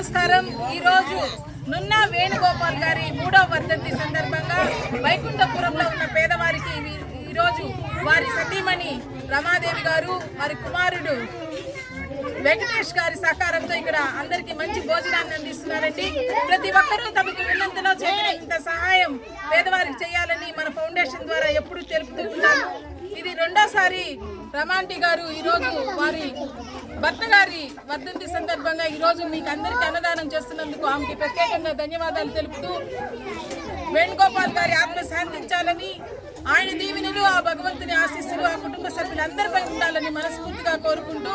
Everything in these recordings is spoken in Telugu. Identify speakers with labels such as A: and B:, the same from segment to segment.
A: నమస్కారం. ఈరోజు నున్న వేణుగోపాల్ గారి మూడవ వర్ధంతి సందర్భంగా వైకుంఠపురంలో ఉన్న పేదవారికి ఈరోజు వారి సతీమణి రమాదేవి గారు వారి కుమారుడు వెంకటేష్ గారి సహకారంతో ఇక్కడ అందరికి మంచి భోజనాన్ని అందిస్తున్నారండి. ప్రతి ఒక్కరూ తమకు విన్నంతలో చేసిన ఇంత సహాయం పేదవారికి చేయాలని మన ఫౌండేషన్ ద్వారా ఎప్పుడు తెలుపుతూ ఉంటాము ఇది రెండోసారి రమాంటి గారు ఈరోజు వారి భర్త గారి వర్ధంతి సందర్భంగా ఈరోజు మీకు అందరికీ అన్నదానం చేస్తున్నందుకు ఆమెకి ప్రత్యేకంగా ధన్యవాదాలు తెలుపుతూ వేణుగోపాల్ గారి ఆత్మ శాంతించాలని ఆయన దీవెనలు ఆ భగవంతుని ఆశీస్సులు ఆ కుటుంబ సభ్యులందరిపై ఉండాలని మనస్ఫూర్తిగా కోరుకుంటూ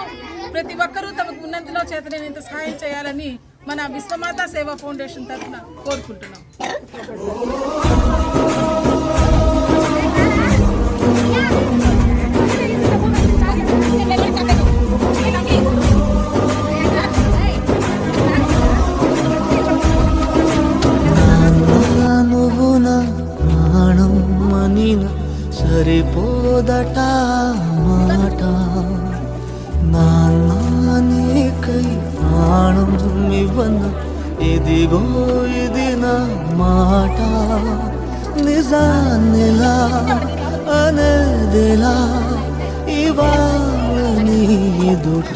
A: ప్రతి ఒక్కరూ తమకు ఉన్నంతలో చేతనేంత సహాయం చేయాలని మన విశ్వమాత సేవా ఫౌండేషన్ తరఫున కోరుకుంటున్నాం.
B: సరిపోదట మాట. నాన్న ఆనందం ఇవ్వన ఇదిగో ఇది నా మాట. నిజాన్నిలా అనేదిలా ఇవాళ నీ ఎదుట.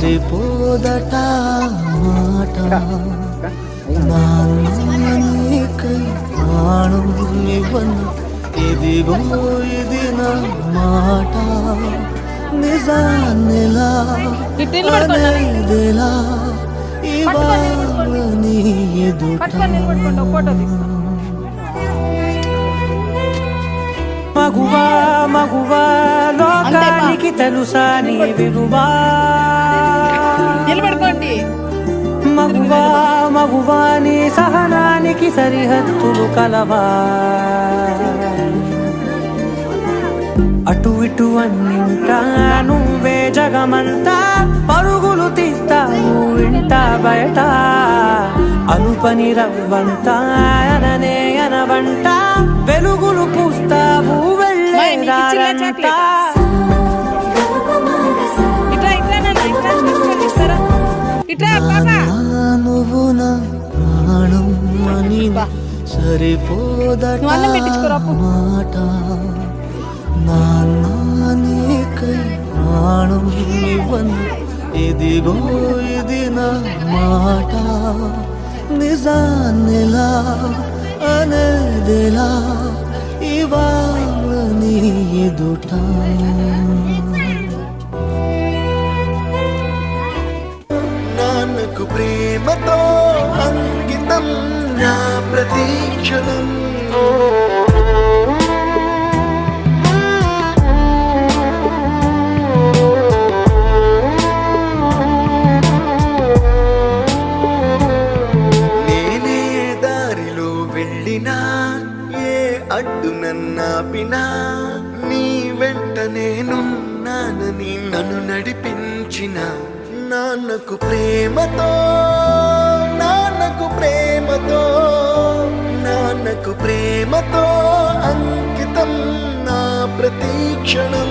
B: సరిపోదట మాట. నాన్న నీకై ప్రాణం ఇవ్వన. ఇదిగో ఇది నా మాట. నిజాన్నిలా. అనేదిలా? ఇవాళ నీ ఎదుట
C: మగువా మగువా లోకానికి తెలుసా నీ విలువా మగువా నీ సహనానికి సరిహద్దులు కలవా? అటు ఇటు అన్నింటా నువ్వే జగమంతా పరుగులు తీస్తావు ఇంట బయట. అలుపని రవ్వంతా అననే అనవంట వెలుగులు పూస్తావు వెళ్ళేదారంతా
A: ఇట్లా ఇట్లా ఇట్లా ఇట్లా
B: సరిపోదట. మాట. నాన్న నీకై ప్రాణం ఇవ్వను. ఇదిగో ఇది నా మాట. నిజాన్నిలా అనేదిలా ఇవాళ నీ ఎదుట.
D: ప్రతీక్షణం నేనే దారిలో వెళ్ళినా ఏ అడ్డు నన్నాపినా నీ వెంట నేనున్నానని నన్ను నడిపించిన నాన్నకు ప్రేమతో. నాన్నకు ప్రేమతో నాన్నకు ప్రేమతో అంకితం నా ప్రతీక్షణం